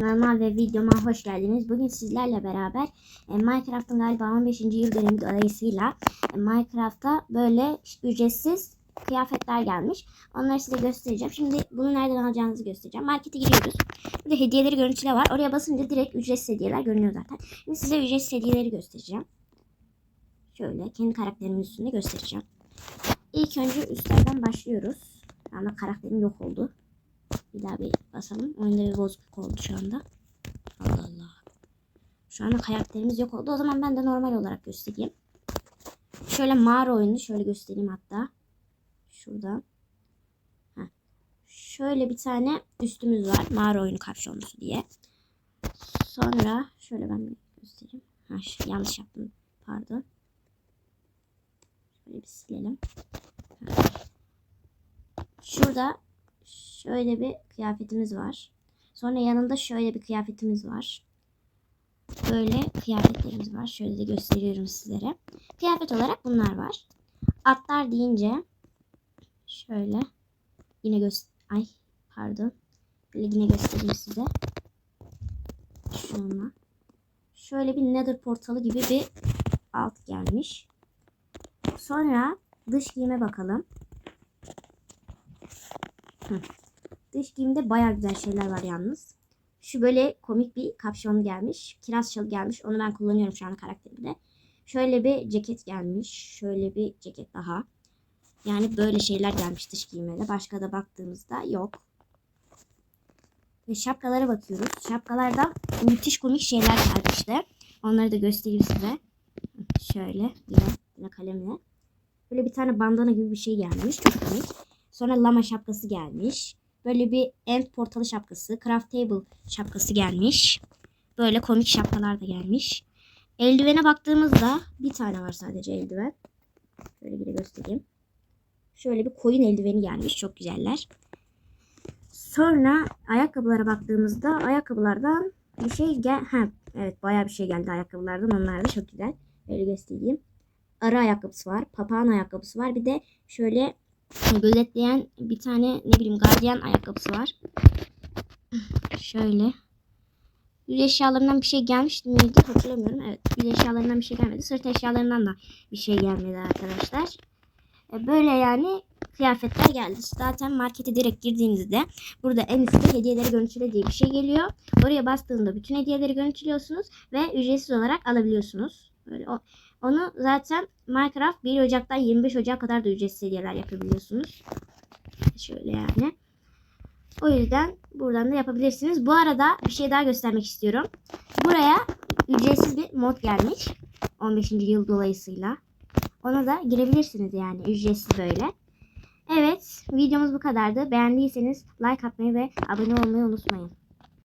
Kanalıma ve videoma hoş geldiniz. Bugün sizlerle beraber e, Minecraft'ın galiba 15. yıl dönümü dolayısıyla e, Minecraft'a böyle ücretsiz kıyafetler gelmiş. Onları size göstereceğim. Şimdi bunu nereden alacağınızı göstereceğim. Markete gidiyoruz. Burada hediyeleri görüntüle var. Oraya basınca direkt ücretsiz hediyeler görünüyor zaten. Şimdi size ücretsiz hediyeleri göstereceğim. Şöyle kendi karakterimin üstünde göstereceğim. İlk önce üstlerden başlıyoruz. Ama karakterim yok oldu. Bir daha bir basalım. Oyunda bir bozukluk oldu şu anda. Allah Allah. Şu anda karakterimiz yok oldu. O zaman ben de normal olarak göstereyim. Şöyle mağara oyunu şöyle göstereyim hatta. Şuradan. Heh. Şöyle bir tane üstümüz var. Mağara oyunu kapşonlusu diye. Sonra şöyle ben göstereyim. Ha, yanlış yaptım. Pardon. Şöyle bir silelim. Şurada şöyle bir kıyafetimiz var. Sonra yanında şöyle bir kıyafetimiz var. Böyle kıyafetlerimiz var. Şöyle de gösteriyorum sizlere. Kıyafet olarak bunlar var. Atlar deyince şöyle yine göz ay pardon. Böyle yine göstereyim size. Şununla. Şöyle bir nether portalı gibi bir alt gelmiş. Sonra dış giyime bakalım. Dış giyimde baya güzel şeyler var yalnız. Şu böyle komik bir kapşon gelmiş. Kiraz şalı gelmiş. Onu ben kullanıyorum şu an karakterimde. Şöyle bir ceket gelmiş. Şöyle bir ceket daha. Yani böyle şeyler gelmiş dış giyime de. Başka da baktığımızda yok. Ve şapkalara bakıyoruz. Şapkalardan müthiş komik şeyler gelmişti. Onları da göstereyim size. Şöyle yine, yine kalemle. Böyle bir tane bandana gibi bir şey gelmiş. Çok komik. Sonra lama şapkası gelmiş. Böyle bir end portalı şapkası. Craft table şapkası gelmiş. Böyle komik şapkalar da gelmiş. Eldivene baktığımızda bir tane var sadece eldiven. Şöyle bir de göstereyim. Şöyle bir koyun eldiveni gelmiş. Çok güzeller. Sonra ayakkabılara baktığımızda ayakkabılardan bir şey gel... Ha, evet bayağı bir şey geldi ayakkabılardan. Onlar da çok güzel. Böyle göstereyim. Arı ayakkabısı var. Papağan ayakkabısı var. Bir de şöyle gözetleyen bir tane ne bileyim gardiyan ayakkabısı var. Şöyle. Yüz eşyalarından bir şey gelmişti miydi hatırlamıyorum. Evet yüz eşyalarından bir şey gelmedi. Sırt eşyalarından da bir şey gelmedi arkadaşlar. E, Böyle yani kıyafetler geldi. Zaten markete direkt girdiğinizde burada en üstte hediyeleri görüntüle diye bir şey geliyor. Oraya bastığında bütün hediyeleri görüntülüyorsunuz ve ücretsiz olarak alabiliyorsunuz. Böyle o, onu zaten Minecraft 1 Ocak'tan 25 Ocak'a kadar da ücretsiz hediyeler yapabiliyorsunuz. Şöyle yani. O yüzden buradan da yapabilirsiniz. Bu arada bir şey daha göstermek istiyorum. Buraya ücretsiz bir mod gelmiş. 15. yıl dolayısıyla. Ona da girebilirsiniz yani ücretsiz böyle. Evet videomuz bu kadardı. Beğendiyseniz like atmayı ve abone olmayı unutmayın.